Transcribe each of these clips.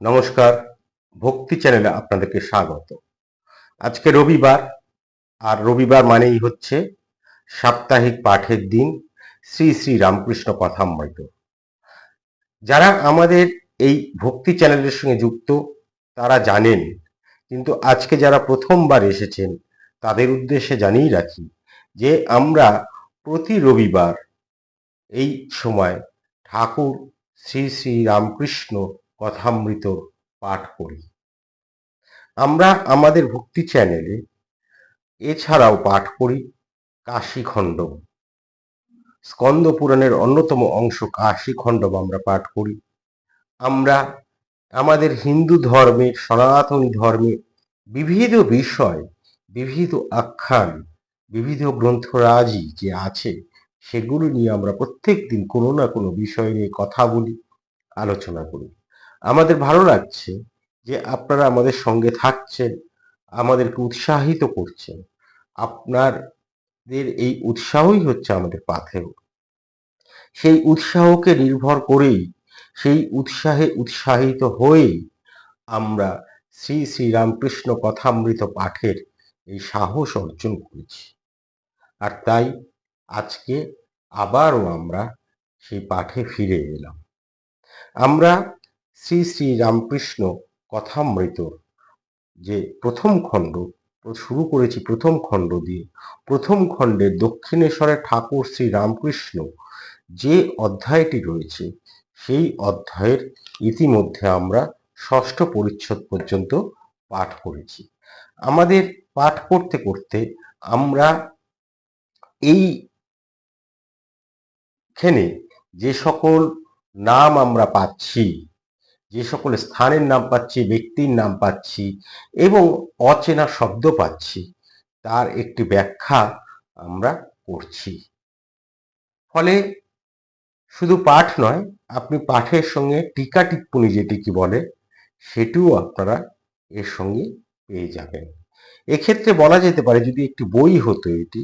নমস্কার, ভক্তি চ্যানেলে আপনাদেরকে স্বাগত। আজকে রবিবার, আর রবিবার মানেই হচ্ছে সাপ্তাহিক পাঠের দিন শ্রী শ্রী রামকৃষ্ণ কথামৃত। যারা আমাদের এই ভক্তি চ্যানেলের সঙ্গে যুক্ত, তারা জানেন, কিন্তু আজকে যারা প্রথমবার এসেছেন, তাদের উদ্দেশ্যে জানিয়ে রাখি যে আমরা প্রতি রবিবার এই সময় ঠাকুর শ্রী শ্রী রামকৃষ্ণ কথামৃত পাঠ করি। আমরা আমাদের ভক্তি চ্যানেলে এছাড়াও পাঠ করি কাশীখণ্ডম স্কন্দ পুরাণের অন্যতম অংশ কাশীখণ্ডম আমরা পাঠ করি। আমরা আমাদের হিন্দু ধর্মে, সনাতনী ধর্মে বিবিধ বিষয়, বিবিধ আখ্যান, বিবিধ গ্রন্থরাজি যে আছে, সেগুলো নিয়ে আমরা প্রত্যেক দিন কোনো না কোনো বিষয় নিয়ে কথা বলি, আলোচনা করি। আমাদের ভালো লাগছে যে আপনারা আমাদের সঙ্গে থাকছেন, আমাদেরকে উৎসাহিত করছেন। আপনাদের এই উৎসাহই হচ্ছে আমাদের পাথেও সেই উৎসাহকে নির্ভর করেই, সেই উৎসাহে উৎসাহিত হয়েই আমরা শ্রী শ্রী রামকৃষ্ণ কথামৃত পাঠের এই সাহস অর্জন করেছি। আর তাই আজকে আবারও আমরা সেই পাঠে ফিরে এলাম। আমরা শ্রী শ্রী রামকৃষ্ণ কথামৃত, যে প্রথম খণ্ড, শুরু করেছি প্রথম খণ্ড দিয়ে। প্রথম খণ্ডে দক্ষিণেশ্বরের ঠাকুর শ্রী রামকৃষ্ণ যে অধ্যায়টি রয়েছে, সেই অধ্যায়ের ইতিমধ্যে আমরা ষষ্ঠ পরিচ্ছদ পর্যন্ত পাঠ করেছি। আমাদের পাঠ করতে করতে আমরা এই এখানে যে সকল নাম আমরা পাচ্ছি যে সকল স্থানের নাম পাচ্ছি, ব্যক্তির নাম পাচ্ছি এবং অচেনা শব্দ পাচ্ছি, তার একটি ব্যাখ্যা আমরা করছি। ফলে শুধু পাঠ নয়, আপনি পাঠের সঙ্গে টিকা টিপ্পণী যেটিকে বলে, সেটিও আপনারা এর সঙ্গে পেয়ে যাবেন। এক্ষেত্রে বলা যেতে পারে, যদি একটি বই হতো এটি,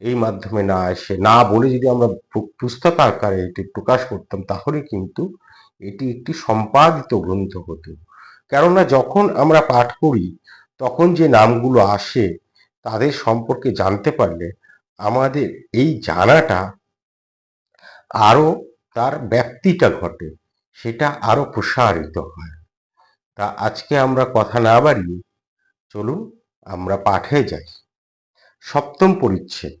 এই মাধ্যমে না এসে, না বলে যদি আমরা পুস্তক আকারে এটি প্রকাশ করতাম, তাহলে কিন্তু এটি একটি সম্পাদিত গ্রন্থ হতো। কেননা যখন আমরা পাঠ করি, তখন যে নামগুলো আসে, তাদের সম্পর্কে জানতে পারলে আমাদের এই জানাটা আরও তার ব্যাপ্তিটা ঘটে, সেটা আরও প্রসারিত হয়। তা আজকে আমরা কথা না বাড়িয়ে চলুন আমরা পাঠে যাই। সপ্তম পরিচ্ছেদ।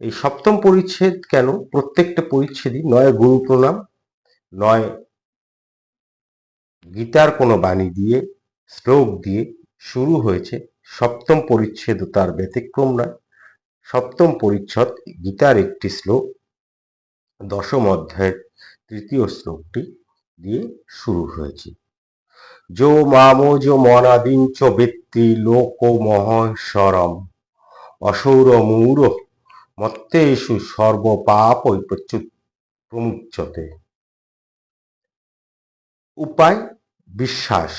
এই সপ্তম পরিচ্ছেদ কেন? প্রত্যেকটা পরিচ্ছেদই নয় গুরু প্রণাম নয় গীতার কোনো বাণী দিয়ে, শ্লোক দিয়ে শুরু হয়েছে সপ্তম পরিচ্ছেদ তার ব্যতিক্রম নয়। সপ্তম পরিচ্ছদ গীতার একটি শ্লোক, দশম অধ্যায়ের তৃতীয় শ্লোকটি দিয়ে শুরু হয়েছে। যো মামোজ মনাদিঞ্চ বৃত্তি লোক মহেশ্বরম অসৌর মূর মত্তেষু সর্বপাপ প্রমুচ্যতে উপায় বিশ্বাস।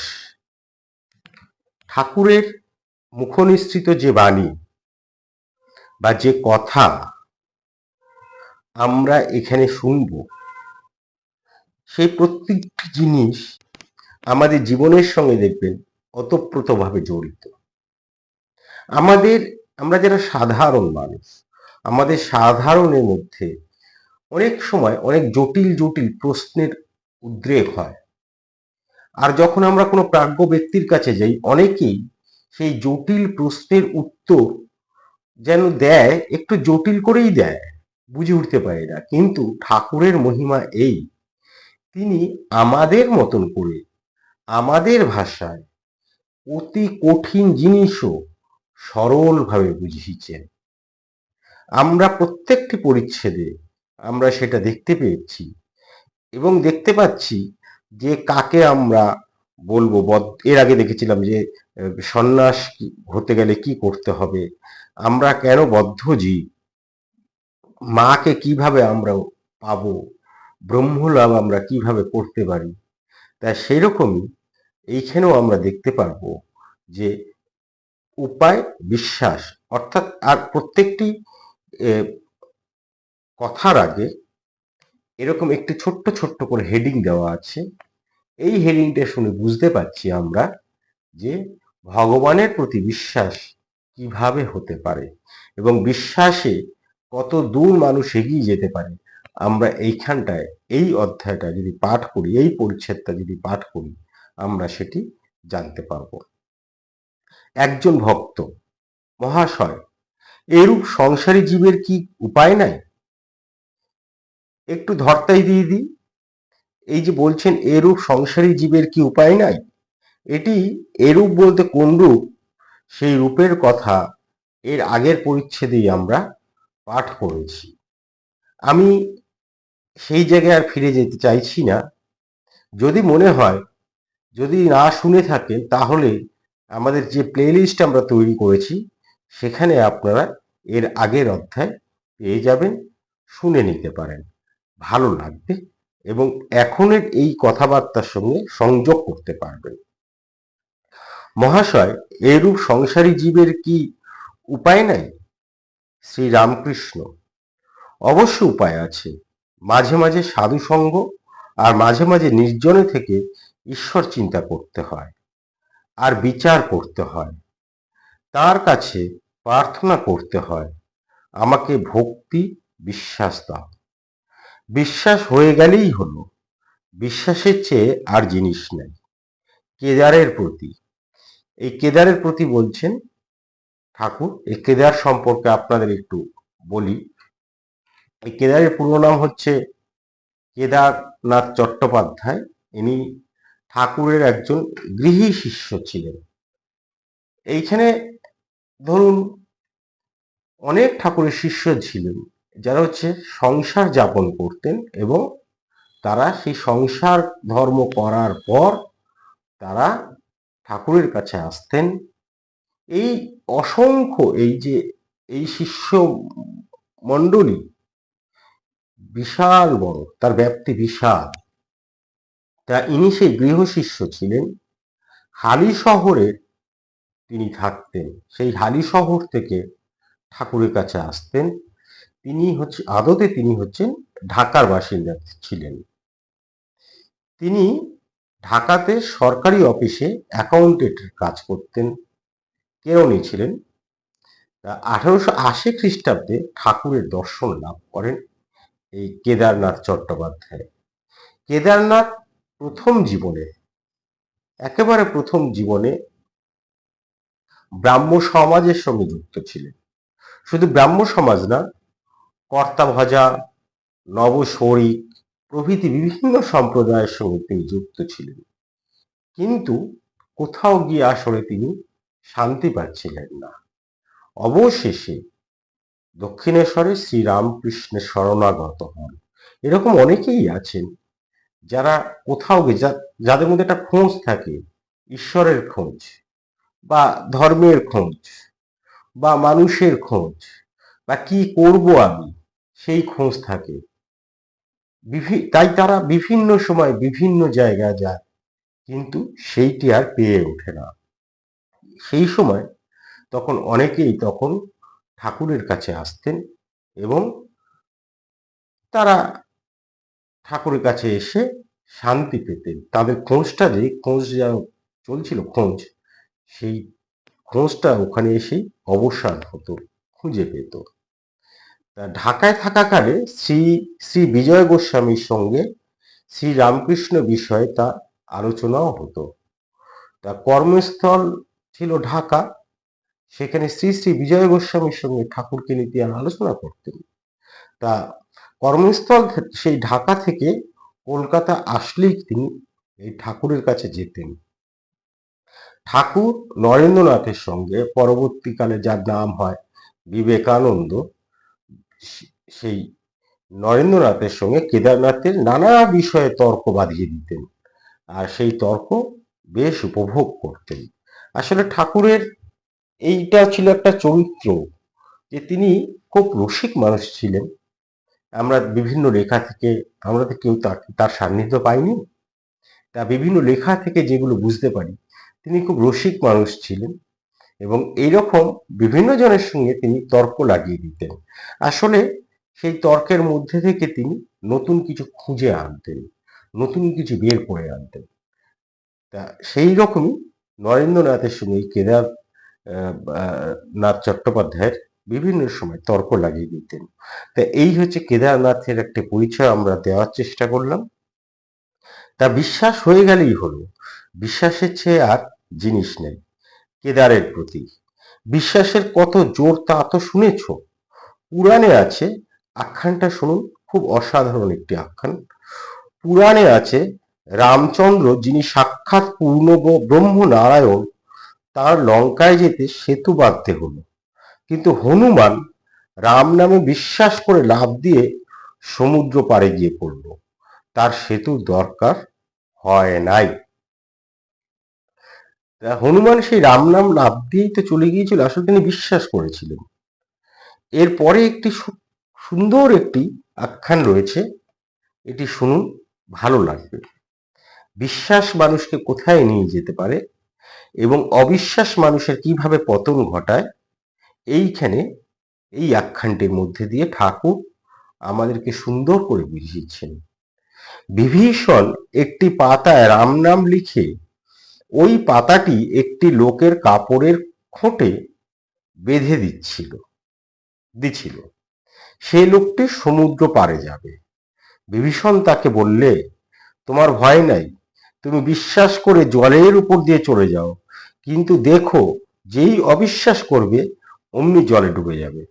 ঠাকুরের মুখনিসৃত যে বাণী বা যে কথা আমরা এখানে শুনব, সেই প্রত্যেকটি জিনিস আমাদের জীবনের সঙ্গে দেখবেন ওতপ্রোতভাবে জড়িত। আমাদের, আমরা যারা সাধারণ মানুষ, আমাদের সাধারণের মধ্যে অনেক সময় অনেক জটিল জটিল প্রশ্নের উদ্রেক হয়। আর যখন আমরা কোনো প্রাজ্ঞ ব্যক্তির কাছে যাই, অনেকেই সেই জটিল প্রশ্নের উত্তর যেন দেয়, একটু জটিল করেই দেয়, বুঝে উঠতে পারে না। কিন্তু ঠাকুরের মহিমা এই, তিনি আমাদের মতন করে, আমাদের ভাষায় অতি কঠিন জিনিসও সরলভাবে বুঝিয়েছেন। আমরা প্রত্যেকটি পরিচ্ছেদে আমরা সেটা দেখতে পেয়েছি এবং দেখতে পাচ্ছি যে কাকে আমরা বলব? এর আগে দেখেছিলাম যে সন্ন্যাস হতে গেলে কি করতে হবে? আমরা কেন বদ্ধ জীব মাকে কীভাবে আমরা পাবো? ব্রহ্মলাভ আমরা কীভাবে করতে পারি? তা সেই রকমই এইখানেও আমরা দেখতে পারব যে উপায় বিশ্বাস। অর্থাৎ আর প্রত্যেকটি কথার আগে এরকম একটি ছোট্ট ছোট্ট করে হেডিং দেওয়া আছে। এই হেডিংটা শুনে বুঝতে পারছি আমরা যে ভগবানের প্রতি বিশ্বাস কীভাবে হতে পারে এবং বিশ্বাসে কত দূর মানুষ এগিয়ে যেতে পারে। আমরা এইখানটায়, এই অধ্যায়টা যদি পাঠ করি, এই পরিচ্ছেদটা যদি পাঠ করি, আমরা সেটি জানতে পারব। একজন ভক্ত, মহাশয়, এরূপ সংসারী জীবের কি উপায় নাই? একটু ধর্তাই দিয়ে দিই। এই যে বলছেন এরূপ সংসারী জীবের কি উপায় নাই? এটি এরূপ বলতে কোন রূপ? সেই রূপের কথা এর আগের পরিচ্ছেদেই আমরা পাঠ করেছি। আমি সেই জায়গায় আর ফিরে যেতে চাইছি না। যদি মনে হয়, যদি না শুনে থাকেন, তাহলে আমাদের যে প্লেলিস্ট আমরা তৈরি করেছি, সেখানে আপনারা এর আগের অধ্যায় পেয়ে যাবেন, শুনে নিতে পারেন। ভালো লাগবে এবং এখনের এই কথাবার্তার সঙ্গে সংযোগ করতে পারবেন মহাশয়, এরূপ সংসারী জীবের কি উপায় নাই? শ্রী রামকৃষ্ণ অবশ্য উপায় আছে। মাঝে মাঝে সাধু সঙ্গ আর মাঝে মাঝে নির্জনে থেকে ঈশ্বর চিন্তা করতে হয় আর বিচার করতে হয়। তার কাছে প্রার্থনা করতে হয়, আমাকে ভক্তি, বিশ্বাস দাও। বিশ্বাস হয়ে গেলেই হলো। বিশ্বাসের চেয়ে আর জিনিস নেই। কেদারের প্রতি। এই কেদারের প্রতি বলছেন, ঠাকুর, এই কেদার সম্পর্কে আপনাদের একটু বলি। এই কেদারের পুরো নাম হচ্ছে কেদারনাথ চট্টোপাধ্যায়। ইনি ঠাকুরের একজন গৃহী শিষ্য ছিলেন। এইখানে ধরুন, অনেক ঠাকুরের শিষ্য ছিলেন। যারা হচ্ছে সংসার যাপন করতেন এবং তারা সেই সংসার ধর্ম করার পর তারা ঠাকুরের কাছে আসতেন। এই অসংখ্য এই যে, এই শিষ্য মণ্ডলী বিশাল বড়, তার ব্যাপ্তি বিশাল। তা ইনি সেই গৃহ শিষ্য ছিলেন। হালি শহরে তিনি থাকতেন। সেই হালি শহর থেকে ঠাকুরের কাছে আসতেন। তিনি হচ্ছে, আদতে তিনি হচ্ছেন ঢাকার বাসিন্দা ছিলেন। তিনি ঢাকাতে সরকারি অফিসে অ্যাকাউন্টেন্টের কাজ করতেন। কেরণী ছিলেন। আঠারোশো আশি খ্রিস্টাব্দে ঠাকুরের দর্শন লাভ করেন এই কেদারনাথ চট্টোপাধ্যায়। কেদারনাথ প্রথম জীবনে, একেবারে প্রথম জীবনে ব্রাহ্ম সমাজের সঙ্গে যুক্ত ছিলেন। শুধু ব্রাহ্ম সমাজ না কর্তা ভজা নবশরিক প্রভৃতি বিভিন্ন সম্প্রদায়ের সঙ্গে তিনি যুক্ত ছিলেন। কিন্তু কোথাও গিয়ে আসলে তিনি শান্তি পাচ্ছিলেন না। অবশেষে দক্ষিণেশ্বরে শ্রীরামকৃষ্ণের শরণাগত হন। এরকম অনেকেই আছেন যারা কোথাও গিয়ে যাদের মধ্যে একটা খোঁজ থাকে, ঈশ্বরের খোঁজ বা ধর্মের খোঁজ বা মানুষের খোঁজ বা কি করব আমি? সেই খোঁজ থাকে। তাই তারা বিভিন্ন সময় বিভিন্ন জায়গায় যায়, কিন্তু সেইটি আর পেয়ে ওঠে না। সেই সময় তখন অনেকেই তখন ঠাকুরের কাছে আসতেন এবং তারা ঠাকুরের কাছে এসে শান্তি পেতেন। তাদের খোঁজটা যে, খোঁজ যা চলছিল, খোঁজ, সেই খোঁজটা ওখানে এসেই অবসান হতো, খুঁজে পেত। ঢাকায় থাকাকালে শ্রী শ্রী বিজয় গোস্বামীর সঙ্গে শ্রী রামকৃষ্ণ বিষয়ে তা আলোচনাও হতো। তা কর্মস্থল ছিল ঢাকা, সেখানে শ্রী শ্রী বিজয় গোস্বামীর সঙ্গে ঠাকুরকে নিয়ে তিনি আলোচনা করতেন। তা কর্মস্থল সেই ঢাকা থেকে কলকাতা আসলেই তিনি এই ঠাকুরের কাছে যেতেন। ঠাকুর নরেন্দ্রনাথের সঙ্গে পরবর্তীকালে যার নাম হয় বিবেকানন্দ সেই নরেন্দ্রনাথের সঙ্গে কেদারনাথের নানা বিষয়ে তর্ক বাঁধিয়ে দিতেন। আর সেই তর্ক বেশ উপভোগ করতেন। আসলে ঠাকুরের এইটা ছিল একটা চরিত্র যে তিনি খুব রসিক মানুষ ছিলেন। আমরা বিভিন্ন লেখা থেকে, আমরা তো কেউ তার সান্নিধ্য পাইনি। তা বিভিন্ন লেখা থেকে যেগুলো বুঝতে পারি, তিনি খুব রসিক মানুষ ছিলেন। এবং এইরকম বিভিন্ন জনের সঙ্গে তিনি তর্ক লাগিয়ে দিতেন। আসলে সেই তর্কের মধ্যে থেকে তিনি নতুন কিছু খুঁজে আনতেন, নতুন কিছু বের করে আনতেন। তা সেই রকমই নরেন্দ্রনাথের সঙ্গে কেদার নাথ চট্টোপাধ্যায়ের বিভিন্ন সময় তর্ক লাগিয়ে দিতেন। তা এই হচ্ছে কেদারনাথের একটা পরিচয় আমরা দেওয়ার চেষ্টা করলাম। তা বিশ্বাস হয়ে গেলেই হলো। বিশ্বাসের চেয়ে আর জিনিস নেই। কেদারের প্রতি। বিশ্বাসের কত জোর তা তো শুনেছ? পুরাণে আছে, আখ্যানটা শুনুন, খুব অসাধারণ একটি আখ্যান। পুরাণে আছে, রামচন্দ্র যিনি সাক্ষাৎ পূর্ণ ব্রহ্ম নারায়ণ তার লঙ্কায় যেতে সেতু বাঁধতে হলো। কিন্তু হনুমান রাম নামে বিশ্বাস করে লাভ দিয়ে সমুদ্র পাড়ে গিয়ে পড়ল। তার সেতুর দরকার হয় নাই। হনুমান সেই রাম নাম লাভ দিয়েই তো চলে গিয়েছিল, আসলে তিনি বিশ্বাস করেছিলেন। এরপরে একটি সুন্দর একটি আখ্যান রয়েছে, এটি শুনুন, ভালো লাগবে। বিশ্বাস মানুষকে কোথায় নিয়ে যেতে পারে এবং অবিশ্বাস মানুষের কীভাবে পতন ঘটায়, এইখানে এই আখ্যানটির মধ্যে দিয়ে ঠাকুর আমাদেরকে সুন্দর করে বুঝিয়েছেন। বিভীষণ একটি পাতায় রাম নাম লিখে ওই পাতাটি একটি লোকের কাপড়ের খোঁটে বেঁধে দিচ্ছিল, দিছিল। সেই লোকটি সমুদ্র পারে যাবে। বিভীষণ তাকে বললে, তোমার ভয় নাই, তুমি বিশ্বাস করে জলের উপর দিয়ে চলে যাও। কিন্তু দেখো, যেই অবিশ্বাস করবে, অমনি জলে ডুবে যাবে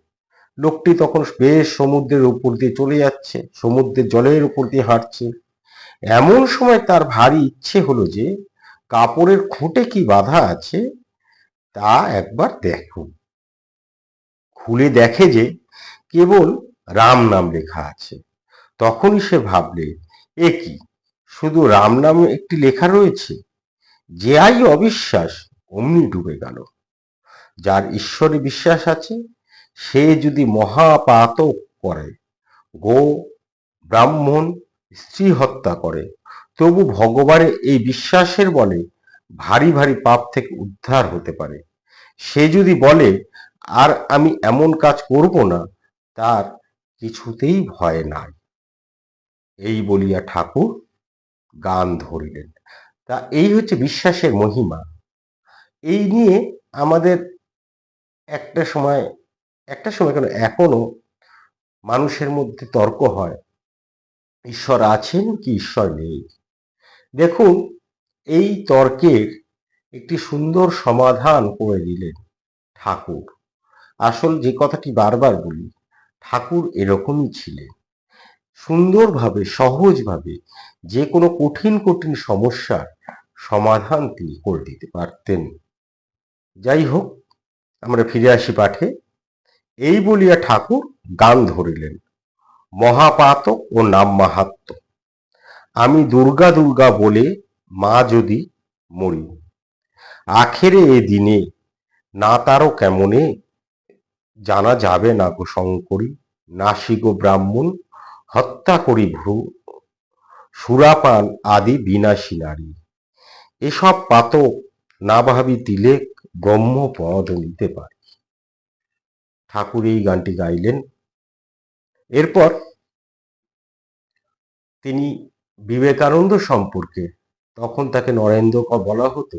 লোকটি তখন বেশ সমুদ্রের উপর দিয়ে চলে যাচ্ছে, সমুদ্রের জলের উপর দিয়ে হাঁটছে। এমন সময় তার ভারী ইচ্ছে হলো যে কাপড়ের খুঁটে কি বাধা আছে, তা একবার দেখো। খুলে দেখে যে কেবল রাম নাম লেখা আছে। তখনই সে ভাবলে, এ কি? শুধু রাম নাম একটি লেখা রয়েছে? যে আই অবিশ্বাস অমনি ডুবে গেল। যার ঈশ্বরে বিশ্বাস আছে, সে যদি মহাপাতক করে, গো ব্রাহ্মণ স্ত্রী হত্যা করে তবু ভগবানের এই বিশ্বাসের বলে ভারী ভারী পাপ থেকে উদ্ধার হতে পারে। সে যদি বলে, আর আমি এমন কাজ করব না, তার কিছুতেই ভয় নাই। এই বলিয়া ঠাকুর গান ধরিলেন। তা এই হচ্ছে বিশ্বাসের মহিমা। এই নিয়ে আমাদের একটা সময় একটা সময় কেন এখনও মানুষের মধ্যে তর্ক হয়, ঈশ্বর আছেন কি ঈশ্বর নেই? দেখুন, এই তর্কের একটি সুন্দর সমাধান করে দিলেন ঠাকুর। আসল যে কথাটি বারবার বলি, ঠাকুর এরকমই ছিলেন। সুন্দরভাবে, সহজভাবে যে কোনো কঠিন কঠিন সমস্যার সমাধান তিনি করে দিতে পারতেন। যাই হোক, আমরা ফিরে আসি পাঠে। এই বলিয়া ঠাকুর গান ধরিলেন, মহাপাতক ও নাম মাহাত্ম আমি দুর্গা দুর্গা বলে মা যদি মরি, আখেরে এ দিনে না তারও কেমনে জানা যাবে না গো শঙ্করী? নাসি গো ব্রাহ্মণ, হত্যা করি ভ্রু, সুরাপান আদি বিনাশী নারী। এসব পাতক না ভাবি তিলেক ব্রহ্মপদ নিতে পারি। ঠাকুর এই গানটি গাইলেন। এরপর তিনি বিবেকানন্দ সম্পর্কে। তখন তাকে নরেন্দ্র বলা হতো।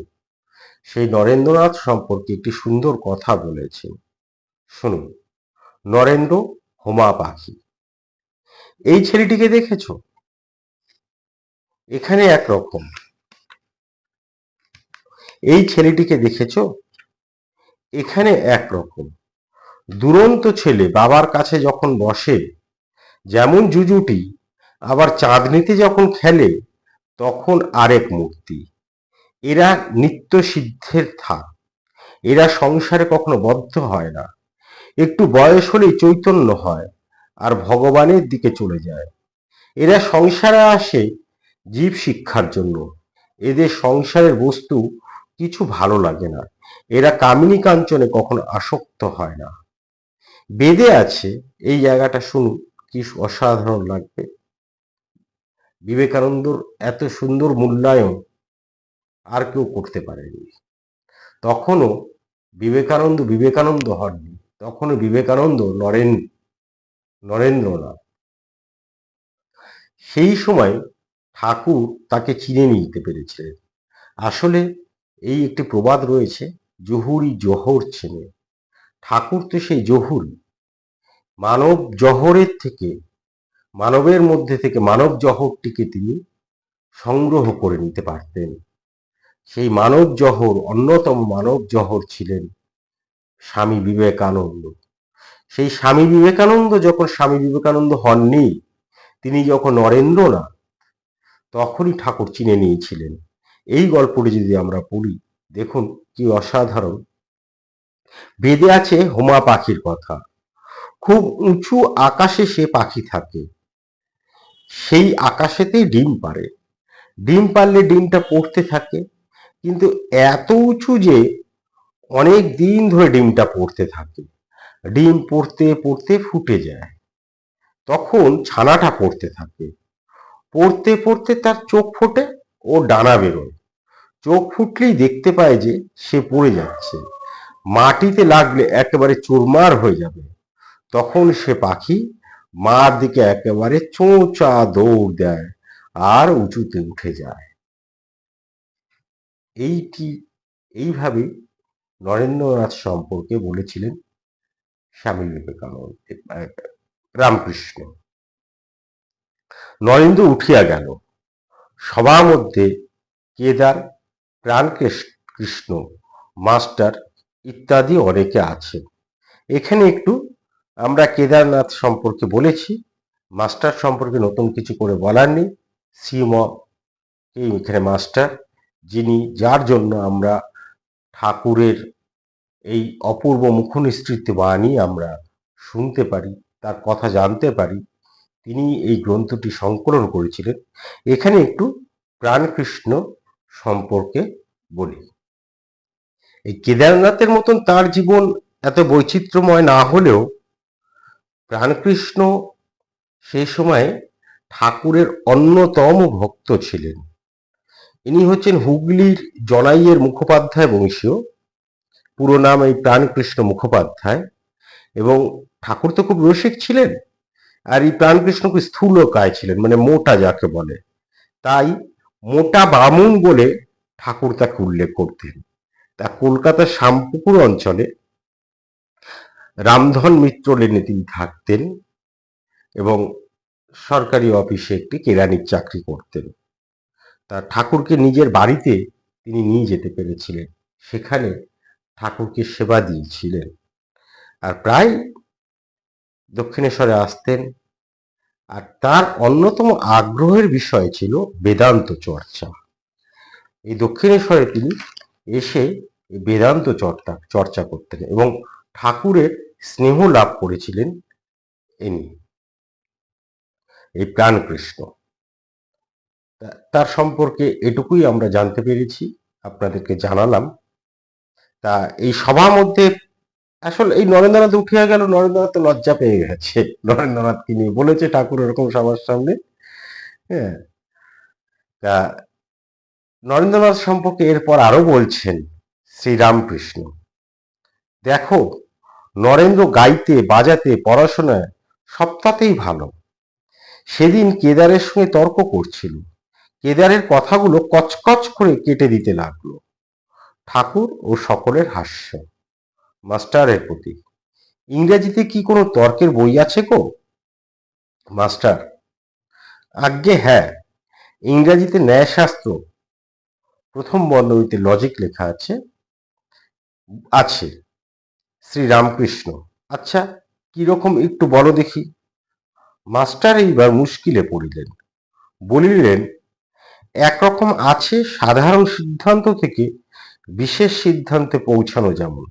সেই নরেন্দ্রনাথ সম্পর্কে একটি সুন্দর কথা বলেছেন। শুনুন, নরেন্দ্র হোমা পাখি এই ছেলেটিকে দেখেছ? এখানে একরকম এই ছেলেটিকে দেখেছ? এখানে একরকম দুরন্ত ছেলে বাবার কাছে যখন বসে, যেমন জুজুটি আবার চাঁদনিতে যখন খেলে, তখন আরেক মূর্তি। এরা নিত্য সিদ্ধের থাক। এরা সংসারে কখনো বদ্ধ হয় না। একটু বয়স হলেই চৈতন্য হয় আর ভগবানের দিকে চলে যায়। এরা সংসারে আসে জীব শিক্ষার জন্য। এদের সংসারের বস্তু কিছু ভালো লাগে না। এরা কামিনী কাঞ্চনে কখনো আসক্ত হয় না। বেদে আছে, এই জায়গাটা শুনুন, কি অসাধারণ লাগবে। বিবেকানন্দর এত সুন্দর মূল্যায়ন আর কেউ করতে পারেনি। তখনও বিবেকানন্দ বিবেকানন্দ হননি, তখনও বিবেকানন্দ নরেন, নরেন্দ্রনাথ। সেই সময় ঠাকুর তাকে চিনে নিতে পেরেছিলেন আসলে এই একটি প্রবাদ রয়েছে, জহুরি জহর চেনে ঠাকুর তো সেই জহুরি। মানব জহরের থেকে মানবের মধ্যে থেকে মানব জহরটিকে তিনি সংগ্রহ করে নিতে পারতেন। সেই মানব জহর অন্যতম মানব জহর ছিলেন স্বামী বিবেকানন্দ। সেই স্বামী বিবেকানন্দ যখন স্বামী বিবেকানন্দ হননি, তিনি যখন নরেন্দ্রনাথ, তখনই ঠাকুর চিনে নিয়েছিলেন। এই গল্পটি যদি আমরা পড়ি, দেখুন কি অসাধারণ। বেদে আছে হোমা পাখির কথা। খুব উঁচু আকাশে সে পাখি থাকে। সেই আকাশেতেই ডিম পারে ডিম পারলে ডিমটা পড়তে থাকে, কিন্তু এত উঁচু যে অনেক দিন ধরে ডিমটা পড়তে থাকে। ডিম পড়তে পড়তে ফুটে যায়। তখন ছানাটা পড়তে থাকে। পড়তে পড়তে তার চোখ ফোটে ও ডানা বেরোয়। চোখ ফুটলেই দেখতে পায় যে সে পড়ে যাচ্ছে। মাটিতে লাগলে একেবারে চুরমার হয়ে যাবে। তখন সে পাখি মার দিকে একেবারে চোঁচা দৌড় দেয়, আর উঁচুতে উঠে যায়। এইটি, এইভাবে নরেন্দ্রনাথ সম্পর্কে বলেছিলেন স্বামী বিবেকানন্দ রামকৃষ্ণ। নরেন্দ্র উঠিয়া গেল। সবার মধ্যে কেদার প্রাণ কৃষ্ণ, মাস্টার ইত্যাদি অনেকে আছে এখানে একটু আমরা কেদারনাথ সম্পর্কে বলেছি, মাস্টার সম্পর্কে নতুন কিছু করে বলার নেই। সিম এই এখানে মাস্টার, যিনি যার জন্য আমরা ঠাকুরের এই অপূর্ব মুখনিসৃত বাণী আমরা শুনতে পারি, তার কথা জানতে পারি। তিনি এই গ্রন্থটি সংকলন করেছিলেন। এখানে একটু প্রাণকৃষ্ণ সম্পর্কে বলি। এই কেদারনাথের মতন তার জীবন এত বৈচিত্র্যময় না হলেও প্রাণকৃষ্ণ সেই সময় ঠাকুরের অন্যতম ভক্ত ছিলেন। ইনি হচ্ছেন হুগলির জনাইয়ের মুখোপাধ্যায় বংশীয়। পুরো নাম এই প্রাণকৃষ্ণ মুখোপাধ্যায়। এবং ঠাকুর তো খুব রসিক ছিলেন। আর এই প্রাণকৃষ্ণ খুব স্থূলকায় ছিলেন মানে মোটা যাকে বলে। তাই মোটা বামুন বলে ঠাকুর তাকে উল্লেখ করতেন। তা কলকাতার শ্যামপুকুর অঞ্চলে রামধন মিত্র লেনে তিনি থাকতেন এবং সরকারি অফিসে একটি কেরানির চাকরি করতেন। তার ঠাকুরকে নিজের বাড়িতে তিনি নিয়ে যেতে পেরেছিলেন। সেখানে ঠাকুরকে সেবা দিয়েছিলেন। আর প্রায় দক্ষিণেশ্বরে আসতেন। আর তার অন্যতম আগ্রহের বিষয় ছিল বেদান্ত চর্চা। এই দক্ষিণেশ্বরে তিনি এসে বেদান্ত চর্চা চর্চা করতেন এবং ঠাকুরের স্নেহ লাভ করেছিলেন ইনি, এই প্রাণকৃষ্ণ। তার সম্পর্কে এটুকুই আমরা জানতে পেরেছি, আপনাদেরকে জানালাম। তা, এই সবার মধ্যে আসলে এই নরেন্দ্রনাথ উঠিয়া গেল, নরেন্দ্রনাথ তো লজ্জা পেয়ে গেছে। নরেন্দ্রনাথকে নিয়ে বলেছে ঠাকুর এরকম সবার সামনে? হ্যাঁ। তা, নরেন্দ্রনাথ সম্পর্কে এরপর আরও বলছেন শ্রীরামকৃষ্ণ। দেখো নরেন্দ্র গাইতে, বাজাতে, পড়াশোনায় সপ্তাহতেই ভালো। সেদিন কেদারের সঙ্গে তর্ক করছিল। কেদারের কথাগুলো কচকচ করে কেটে দিতে লাগল। ঠাকুর ও সকলের হাস্য। মাস্টারের প্রতি। ইংরেজিতে কি কোনো তর্কের বই আছে গো? মাস্টার। আজ্ঞে হ্যাঁ। ইংরেজিতে ন্যায়শাস্ত্র। প্রথম বর্ণনীতে লজিক লেখা আছে। আছে। শ্রী রামকৃষ্ণ আচ্ছা কীরকম একটু বলো দেখি। মাস্টার এইবার মুশকিলে পড়িলেন। বলিলেন, একরকম আছে সাধারণ সিদ্ধান্ত থেকে বিশেষ সিদ্ধান্তে পৌঁছানো যেমন।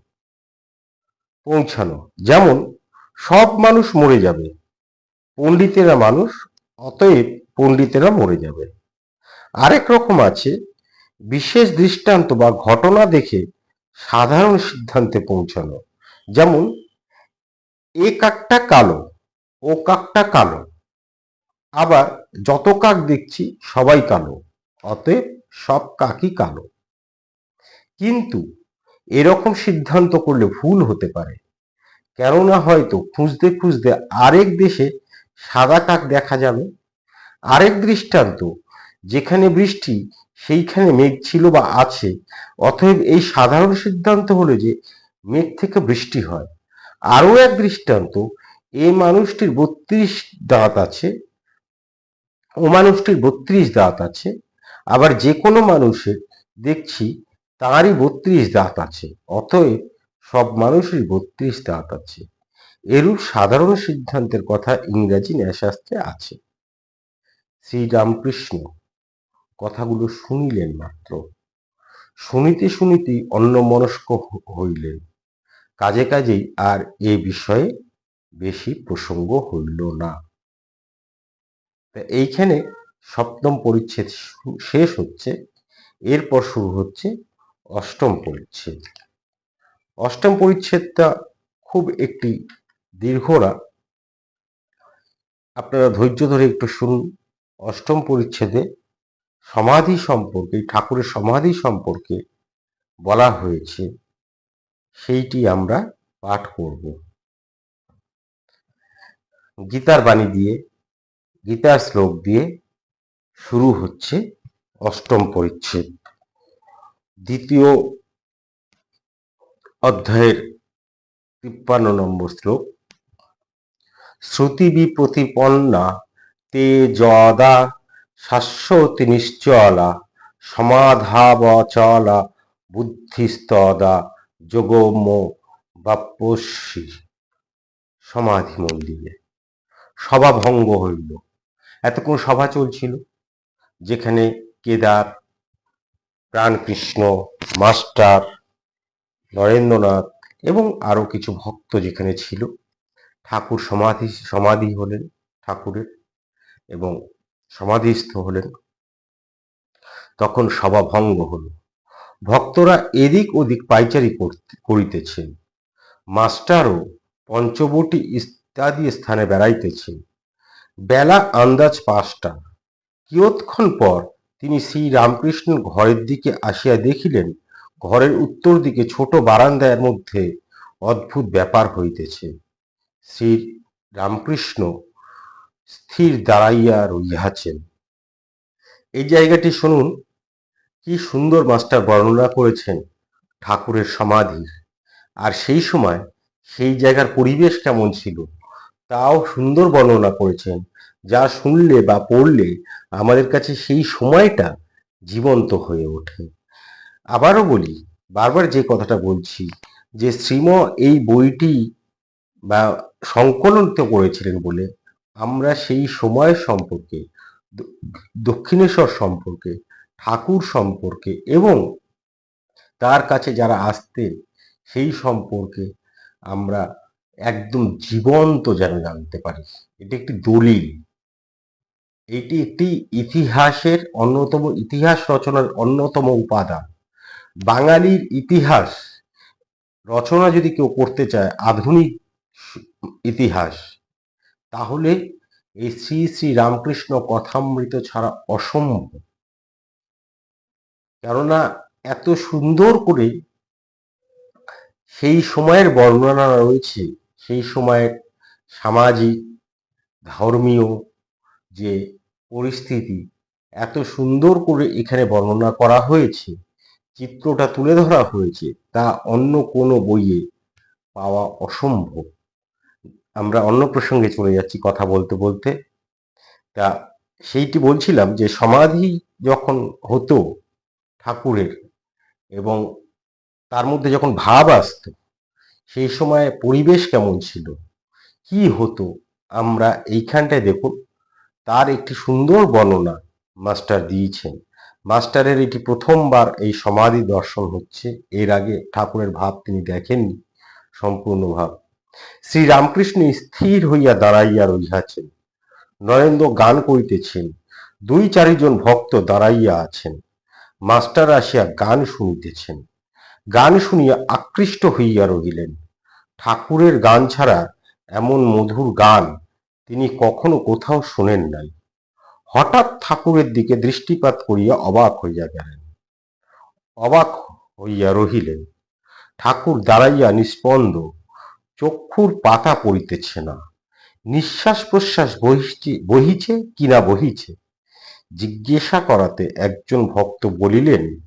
পৌঁছানো, যেমন সব মানুষ মরে যাবে, পণ্ডিতেরা মানুষ, অতএব পণ্ডিতেরা মরে যাবে। আরেক রকম আছে বিশেষ দৃষ্টান্ত বা ঘটনা দেখে সাধারণ সিদ্ধান্তে পৌঁছানো। যেমন, এ কাকটা কালো, ও কাকটা কালো। আবার যত কাক দেখছি সবাই কালো, অতএব সব কাকই কালো। কিন্তু এরকম সিদ্ধান্ত করলে ভুল হতে পারে। কেননা হয়তো খুঁজতে খুঁজতে আরেক দেশে সাদা কাক দেখা যাবে। আরেক দৃষ্টান্ত, যেখানে বৃষ্টি, সেইখানে মেঘ ছিল বা আছে। অতএব এই সাধারণ সিদ্ধান্ত হলো যে মেঘ থেকে বৃষ্টি হয়। আরও এক দৃষ্টান্ত এই মানুষটির বত্রিশ দাঁত আছে, ও মানুষটির বত্রিশ দাঁত আছে, আবার যে কোনো মানুষের দেখছি তারই বত্রিশ দাঁত আছে, অতএব সব মানুষের বত্রিশ দাঁত আছে। এরূপ সাধারণ সিদ্ধান্তের কথা ইংরাজি ন্যায়শাস্ত্রে আছে। শ্রীরামকৃষ্ণ কথাগুলো শুনিলেন মাত্র। শুনিতে শুনিতেই অন্যমনস্ক হইলেন। কাজে কাজেই আর এ বিষয়ে বেশি প্রসঙ্গ হইল না। এইখানে সপ্তম পরিচ্ছেদ শেষ হচ্ছে। এরপর শুরু হচ্ছে অষ্টম পরিচ্ছেদ। অষ্টম পরিচ্ছেদটা খুব একটি দীর্ঘরা আপনারা ধৈর্য ধরে একটু শুনুন। অষ্টম পরিচ্ছেদে সমাধি সম্পর্কে, ঠাকুরের সমাধি সম্পর্কে বলা হয়েছে। সেইটি আমরা পাঠ করব। গীতার বাণী দিয়ে, গীতার শ্লোক দিয়ে শুরু হচ্ছে অষ্টম পরিচ্ছেদ। দ্বিতীয় অধ্যায়ের তিপ্পান্ন নম্বর শ্লোক। শ্রুতিবি প্রতিপন্না তে যদা শাশ্বতি নিশ্চলা সমাধাবচলা বুদ্ধিস্তদা যোগম বাপ্যসী সমাধি মন্দিরে সভা ভঙ্গ হইল। এতক্ষণ সভা চলছিল, যেখানে কেদার, প্রাণকৃষ্ণ, মাস্টার, নরেন্দ্রনাথ এবং আরও কিছু ভক্ত যেখানে ছিল, ঠাকুর সমাধি সমাধি হলেন ঠাকুরের এবং সমাধিস্থ হলেন। তখন সভা ভঙ্গ হল। ভক্তরা এদিক ওদিক পাইচারি করতে- করিতেছেন। মাস্টারও পঞ্চবটি ইত্যাদি স্থানে বেড়াইতেছেন। বেলা আন্দাজ পাঁচটা। কিয়ৎক্ষণ পর তিনি শ্রী রামকৃষ্ণ ঘরের দিকে আসিয়া দেখিলেন, ঘরের উত্তর দিকে ছোট বারান্দার মধ্যে অদ্ভুত ব্যাপার হইতেছে। শ্রী রামকৃষ্ণ স্থির দাঁড়াইয়া রইয়াছেন এই জায়গাটি শুনুন কি সুন্দর মাস্টার বর্ণনা করেছেন ঠাকুরের সমাধির আর সেই সময় সেই জায়গার পরিবেশ কেমন ছিল, তাও সুন্দর বর্ণনা করেছেন। যা শুনলে বা পড়লে আমাদের কাছে সেই সময়টা জীবন্ত হয়ে ওঠে। আবারও বলি, বারবার যে কথাটা বলছি, যে শ্রীম এই বইটি বা সংকলন তো করেছিলেন বলে আমরা সেই সময় সম্পর্কে, দক্ষিণেশ্বর সম্পর্কে ঠাকুর সম্পর্কে এবং তার কাছে যারা আসতেন, সেই সম্পর্কে আমরা একদম জীবন্ত যেন জানতে পারি। এটি একটি দলিল। এটি একটি ইতিহাসের অন্যতম, ইতিহাস রচনার অন্যতম উপাদান। বাঙালির ইতিহাস, রচনা যদি কেউ করতে চায়, আধুনিক ইতিহাস, তাহলে এই শ্রী শ্রী রামকৃষ্ণ কথামৃত ছাড়া অসম্ভব। কেননা এত সুন্দর করে সেই সময়ের বর্ণনা রয়েছে, সেই সময়ের সামাজিক, ধর্মীয় যে পরিস্থিতি, এত সুন্দর করে এখানে বর্ণনা করা হয়েছে, চিত্রটা তুলে ধরা হয়েছে, তা অন্য কোনো বইয়ে পাওয়া অসম্ভব। আমরা অন্য প্রসঙ্গে চলে যাচ্ছি কথা বলতে বলতে। তা সেইটি বলছিলাম যে সমাধি যখন হতো ঠাকুরের। এবং তার মধ্যে যখন ভাব আসতো, সেই সময় পরিবেশ কেমন ছিল? কি হতো? আমরা এইখানটায় দেখুন, তার একটি সুন্দর বর্ণনা মাস্টার দিয়েছেন। মাস্টারের এটি প্রথমবার এই সমাধি দর্শন হচ্ছে। এর আগে ঠাকুরের ভাব তিনি দেখেননি, সম্পূর্ণ ভাব। শ্রী রামকৃষ্ণ স্থির হইয়া দাঁড়াইয়া রহিয়াছেন। নরেন্দ্র গান করিতেছেন। দুই চারিজন ভক্ত দাঁড়াইয়া আছেন। মাস্টার আসিয়া গান শুনিতেছেন। গান শুনিয়া আকৃষ্ট হইয়া রহিলেন। ঠাকুরের গান ছাড়া এমন মধুর গান তিনি কখনো কোথাও শোনেন নাই। হঠাৎ ঠাকুরের দিকে দৃষ্টিপাত করিয়া অবাক হইয়া গেলেন। অবাক হইয়া রহিলেন। ঠাকুর দাঁড়াইয়া নিস্পন্দ, চক্ষুর পাতা পড়িতেছে না। নিঃশ্বাস প্রশ্বাস বহিছে কিনা বহিছে? জিজ্ঞাসা করাতে একজন ভক্ত বলিলেন,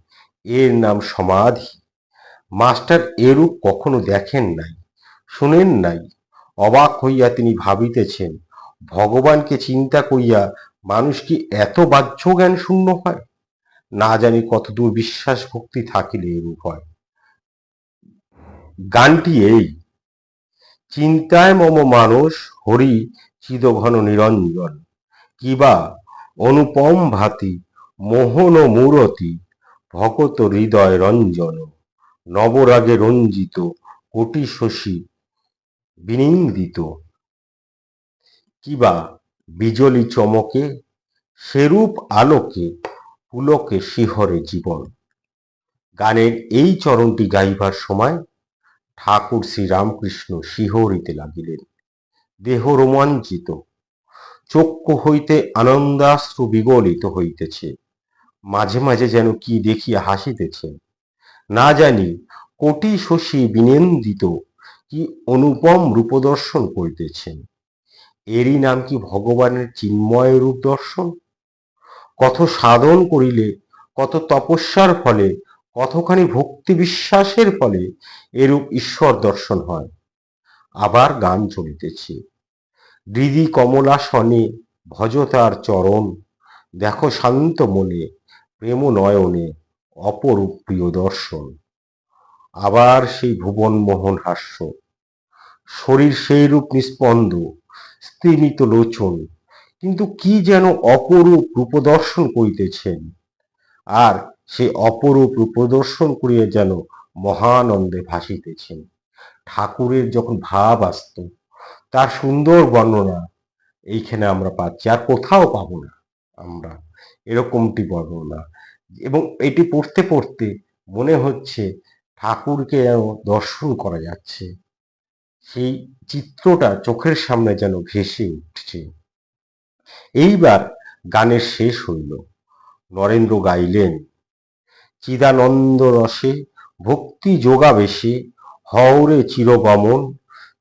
এর নাম সমাধি। মাস্টার এরূপ কখনো দেখেন নাই, শুনেন নাই। অবাক হইয়া তিনি ভাবিতেছেন, ভগবানকে চিন্তা করিয়া মানুষ কি এত বাহ্য জ্ঞান শূন্য হয়? না জানি কতদূর বিশ্বাস ভক্তি থাকিলে এরূপ হয়। গানটি এই, চিন্তায় মম মানুষ হরি চিদঘন নিরঞ্জন। কিবা অনুপম ভাতি, মোহন মূরতি, ভকত হৃদয় রঞ্জন, নবরাগে রঞ্জিত কোটি শশী বিনিন্দিত। কিবা বিজলি চমকে, সেরূপ আলোকে, পুলকে শিহরে জীবন। গানের এই চরণটি গাইবার সময় ঠাকুর শ্রীরামকৃষ্ণ শিহরিতে লাগিলেন। দেহ রোমাঞ্চিত চক্ষু হইতে আনন্দাশ্রু বিগলিত হইতেছে। মাঝে মাঝে যেন কি দেখিয়া হাসিতেছেন না জানি কোটি শশী বিনিন্দিত কি অনুপম রূপদর্শন করিতেছেন এরই নাম কি ভগবানের চিন্ময় রূপ দর্শন? কত সাধন করিলে, কত তপস্যার ফলে, কতখানি ভক্তি বিশ্বাসের ফলে এরূপ ঈশ্বর দর্শন হয়। আবার গান চলিতেছে। হৃদি কমলাসনে ভজ তার চরণ। দেখো শান্ত মনে, প্রেম নয়নে অপরূপ প্রিয় দর্শন। আবার সেই ভুবন মোহন হাস্য। শরীর সেই রূপ নিস্পন্দ, স্তিমিত লোচন। কিন্তু কি যেন অপরূপ রূপদর্শন করিতেছেন। আর সেই অপরূপ রূপদর্শন করিয়া যেন মহানন্দে ভাসিতেছেন। ঠাকুরের যখন ভাব আসত তার সুন্দর বর্ণনা এইখানে আমরা পাচ্ছি, আর কোথাও পাবো না আমরা এরকমটি বর্ণনা। এবং এটি পড়তে পড়তে মনে হচ্ছে ঠাকুরকে যেন দর্শন করা যাচ্ছে। সেই চিত্রটা চোখের সামনে যেন ভেসে উঠছে। এইবার গানের শেষ হইল। নরেন্দ্র গাইলেন, চিদানন্দ রসে ভক্তি যোগাবেশে, হওরে চিরগমন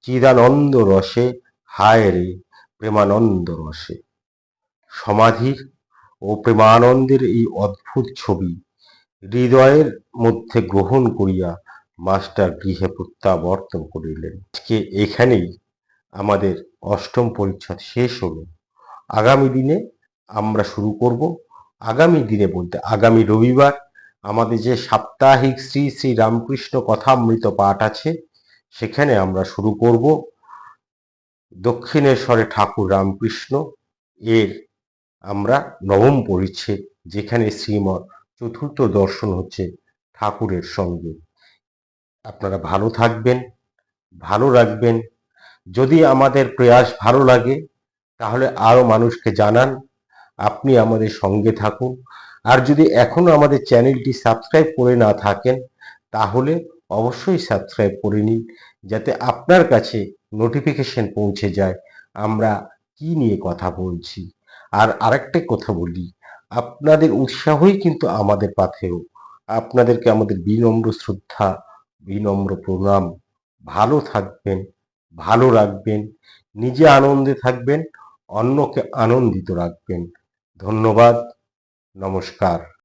চিদানন্দ রসে হায় রে প্রেমানন্দ রসে সমাধির ও প্রেমানন্দের এই অদ্ভুত ছবি হৃদয়ের মধ্যে গ্রহণ করিয়া মাস্টার গৃহে প্রত্যাবর্তন করিলেন। আজকে এখানেই আমাদের অষ্টম পরিচ্ছদ শেষ হলো। আগামী দিনে আমরা শুরু করব। আগামী দিনে বলতে আগামী রবিবার আমাদের যে সাপ্তাহিক শ্রী শ্রী রামকৃষ্ণ কথামৃত পাঠ আছে সেখানে আমরা শুরু করব। দক্ষিণেশ্বরে ঠাকুর রামকৃষ্ণ, এর আমরা নবম পরিচ্ছেদ, যেখানে শ্রীমৎ চতুর্থ দর্শন হচ্ছে ঠাকুরের সঙ্গে। আপনারা ভালো থাকবেন, ভালো রাখবেন। যদি আমাদের প্রয়াস ভালো লাগে, তাহলে আরও মানুষকে জানান, আপনি আমাদের সঙ্গে থাকুন। আর যদি এখনও আমাদের চ্যানেলটি সাবস্ক্রাইব করে না থাকেন, তাহলে অবশ্যই সাবস্ক্রাইব করে নিন যাতে আপনার কাছে নোটিফিকেশন পৌঁছে যায়। আমরা কি নিয়ে কথা বলছি? আর আরেকটা কথা বলি, আপনাদের উৎসাহই কিন্তু আমাদের পাথেও আপনাদেরকে আমাদের বিনম্র শ্রদ্ধা, বিনম্র প্রণাম। ভালো থাকবেন, ভালো রাখবেন, নিজে আনন্দে থাকবেন, অন্যকে আনন্দিত রাখবেন। ধন্যবাদ, নমস্কার।